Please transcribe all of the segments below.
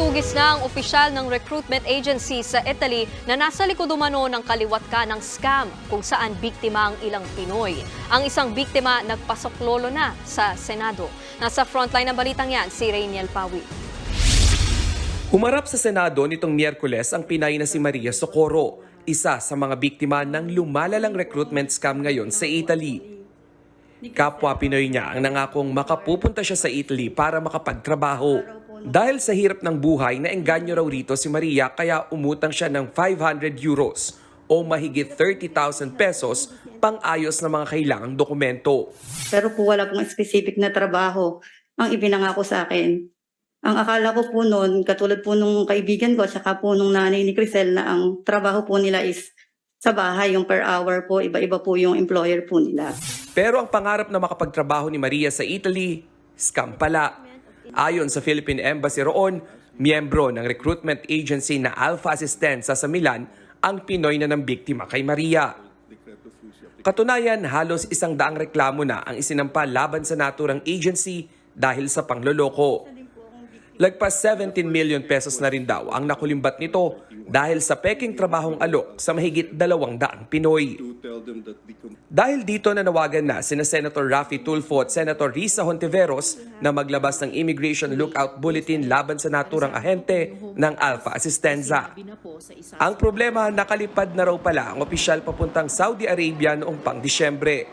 Hinutugis na ang opisyal ng recruitment agency sa Italy na nasa likod umano ng kaliwat ka ng scam kung saan biktima ang ilang Pinoy. Ang isang biktima nagpasok lolo na sa Senado. Nasa frontline ng balitang yan si Rainiel Pawi. Humarap sa Senado nitong Miyerkules ang Pinay na si Maria Socorro, isa sa mga biktima ng lumalalang recruitment scam ngayon sa Italy. Kapwa Pinoy niya ang nangakong makapupunta siya sa Italy para makapagtrabaho. Dahil sa hirap ng buhay, naengganyo raw rito si Maria kaya umutang siya ng 500 euros o mahigit 30,000 pesos pang-ayos ng mga kailangang dokumento. Pero po wala pong specific na trabaho ang ibinangako sa akin. Ang akala ko po noon, katulad po nung kaibigan ko, saka po nung nanay ni Crisel na ang trabaho po nila is sa bahay, yung per hour po, iba-iba po yung employer po nila. Pero ang pangarap na makapagtrabaho ni Maria sa Italy, scam pala. Ayon sa Philippine Embassy roon, miyembro ng recruitment agency na Alpha Assistenza sa Milan, ang Pinoy na ng biktima kay Maria. Katunayan, halos isang daang reklamo na ang isinampa laban sa naturang agency dahil sa pangloloko. Lagpas 17 million pesos na rin daw ang nakulimbat nito dahil sa peking trabahong alok sa mahigit dalawang daang Pinoy. Dahil dito nanawagan na sina Senator Raffy Tulfo at Senator Risa Hontiveros na maglabas ng Immigration Lookout Bulletin laban sa naturang ahente ng Alpha Assistenza. Ang problema, nakalipad na raw pala ang opisyal papuntang Saudi Arabia noong pang Disyembre.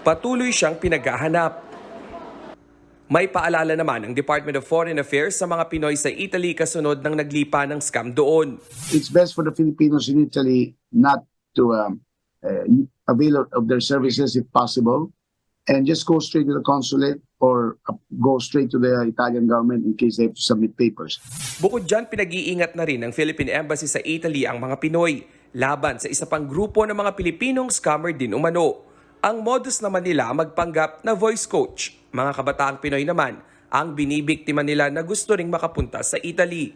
Patuloy siyang pinaghahanap. May paalala naman ang Department of Foreign Affairs sa mga Pinoy sa Italy kasunod ng naglipa ng scam doon. it's best for the Filipinos in Italy not to um, uh, avail of their services if possible, and just go straight to the consulate or uh, go straight to the Italian government in case they have to submit papers. Bukod dyan, pinag-iingat na rin ng Philippine Embassy sa Italy ang mga Pinoy laban sa isa pang grupo ng mga Pilipinong scammer din umano. Ang modus naman nila magpanggap na voice coach. Mga kabataang Pinoy naman ang binibiktima nila na gusto ring makapunta sa Italy.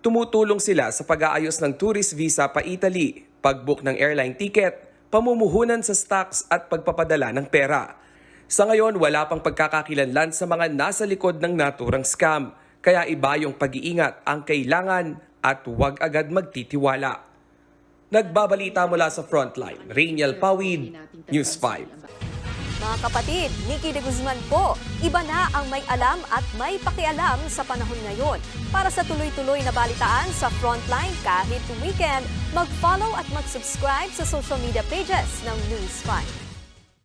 Tumutulong sila sa pag-aayos ng tourist visa pa Italy, pag-book ng airline ticket, pamumuhunan sa stocks at pagpapadala ng pera. Sa ngayon, wala pang pagkakakilanlan sa mga nasa likod ng naturang scam. Kaya iba yung pag-iingat ang kailangan at huwag agad magtitiwala. Nagbabalita mula sa Frontline, Rainiel Pawid, News 5. Mga kapatid, Nikki de Guzman po. Iba na ang may alam at may pakialam sa panahon ngayon. Para sa tuloy-tuloy na balitaan sa Frontline kahit weekend, mag-follow at mag-subscribe sa social media pages ng News 5.